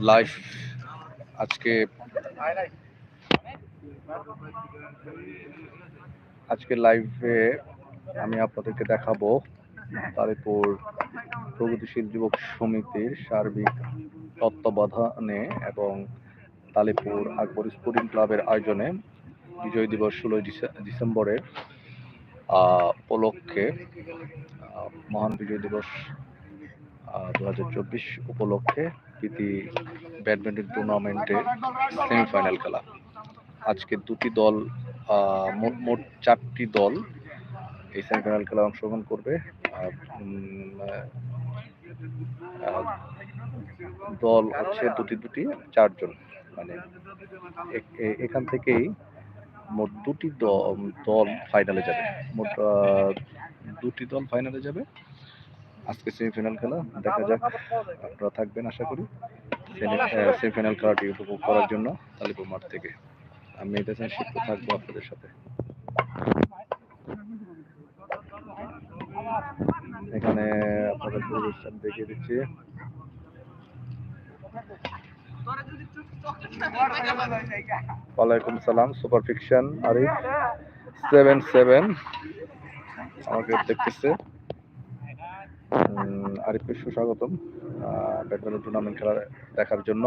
Live আজকে আজকে লাইভে আমি আপনাদেরকে দেখাবো তারিপুর প্রগতিশীল যুবক সমিতির সার্বিক তত্ত্বাবধানে এবং তালিপুর আকবর স্পোর্টিং ক্লাবের আয়োজনে বিজয় দিবস ষোলোই ডিসেম্বরের উপলক্ষে মহান বিজয় দিবস দু হাজার চব্বিশ উপলক্ষে প্রীতি ব্যাডমিন্টন টুর্নামেন্টের সেমিফাইনাল খেলা। আজকে দুটি দল মোট মোট চারটি দল এই সেমিফাইনাল খেলা অংশগ্রহণ করবে। দল হচ্ছে দুটি দুটি, চারজন। মানে এখান থেকেই মোট দুটি দল ফাইনালে যাবে। মোট দুটি দল ফাইনালে যাবে। আজকে সেমিফাইনাল খেলা দেখা যাক আপনারা থাকবেন আশা করি। সেমিফাইনাল খেলাটি উপভোগ করার জন্য আলিপুর মাঠ থেকে। আমি এটা শিখতে থাকব আপনাদের সাথে। এখানে আপনাদের পরিবেশন দেখিয়ে দিচ্ছি। ওয়ালাইকুম সালাম super fiction Arif. Seven seven আমাকে দেখতেছে। আরিফকে সুস্বাগতম ব্যাডমিন্টন টুর্নামেন্ট খেলা দেখার জন্য।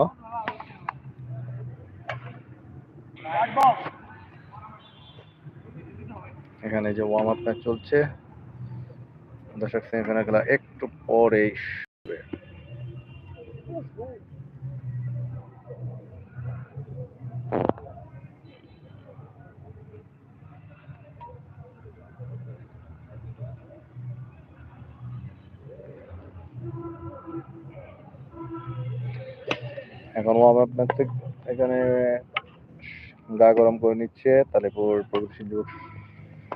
এখানে যে ওয়ার্ম আপ ম্যাচ চলছে, দর্শক সেমিফাইনাল খেলা একটু পরেই এখন ওয়ার্ম আপ এখানে গা গরম করে নিচ্ছে তালিপুর প্রগতিশীল যুবক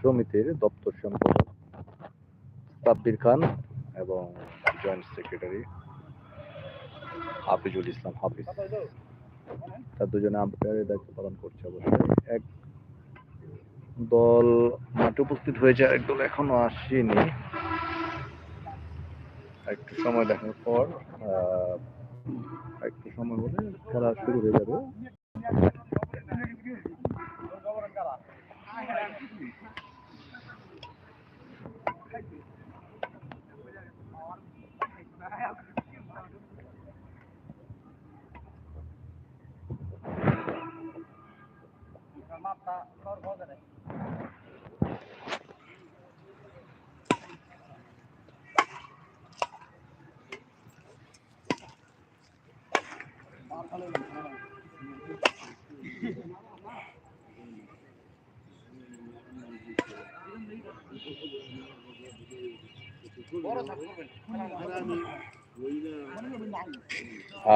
সমিতির দপ্তর সম্পাদক তাব্বির খান এবং জয়েন্ট সেক্রেটারি হাফিজুল ইসলাম হাফিজ। তার দুজনে আম্পায়ারের দায়িত্ব পালন করছে অবশ্যই। এক দল মাঠে উপস্থিত হয়েছে, এক দল এখনও আসেনি। একটু সময় দেখার পর একটু সময় হলে খেলা শুরু হয়ে যাবে।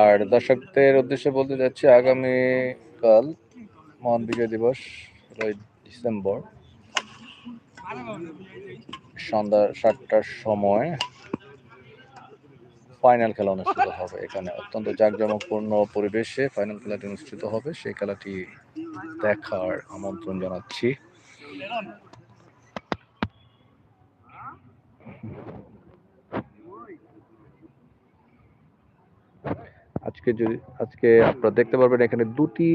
আর দর্শকদের উদ্দেশ্যে বলতে যাচ্ছি আগামীকাল মহান বিজয় দিবস ষোলোই ডিসেম্বর সন্ধ্যা সাতটার সময় ফাইনাল খেলা অনুষ্ঠিত হবে। এখানে অত্যন্ত জাঁকজমকপূর্ণ পরিবেশে ফাইনাল খেলাটি অনুষ্ঠিত হবে। সেই খেলাটি দেখার আমন্ত্রণ জানাচ্ছি। আজকে যদি আজকে আপনারা দেখতে পারবেন এখানে দুটি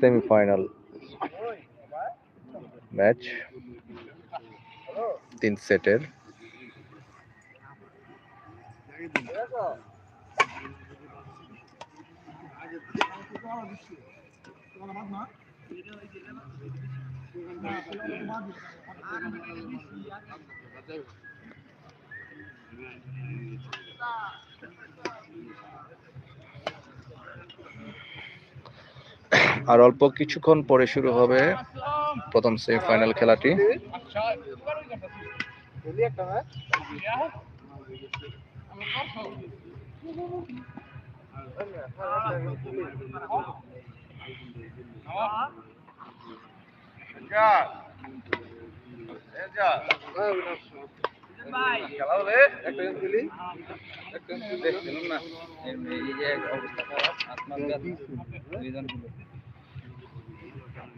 সেমিফাইনাল ম্যাচ। তিন সেটের। আর অল্প কিছুক্ষণ পরে শুরু হবে প্রথম সেমিফাইনাল খেলাটি। না এই যে অবস্থা খারাপ দুইজন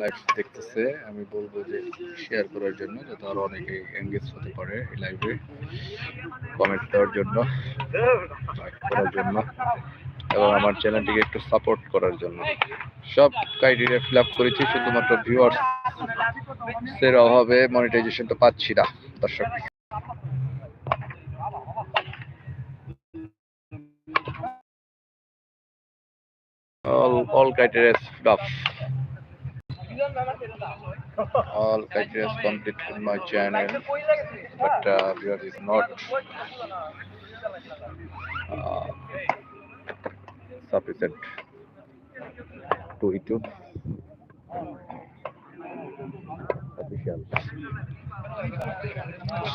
লাইভ দেখতেছে, আমি বলব যে শেয়ার করার জন্য, যাতে আরও অনেকে এঙ্গেজ হতে পারে এই লাইভে কমেন্ট দেওয়ার জন্য লাইক করার জন্য, এবং আমার চ্যানেলটিকে একটু সাপোর্ট করার জন্য। সব ক্রাইটেরিয়া ফিল আপ করেছি, শুধুমাত্র ভিউয়ার্স এর অভাবে মনিটাইজেশন তো পাচ্ছি না, দর্শক। All all criteria is up all criteria complete in my channel but uh, viewer is not uh, sufficient to youtube official.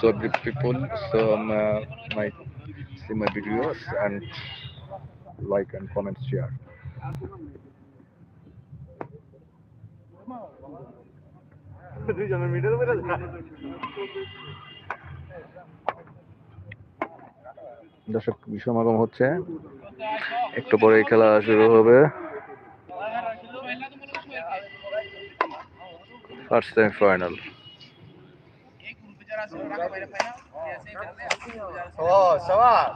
So people so um, uh, might see my videos and like and comment share দুইজনের middle করে দর্শক সমাগম হচ্ছে। একটু পরে খেলা শুরু হবে। ফার্স্ট ও সবাস।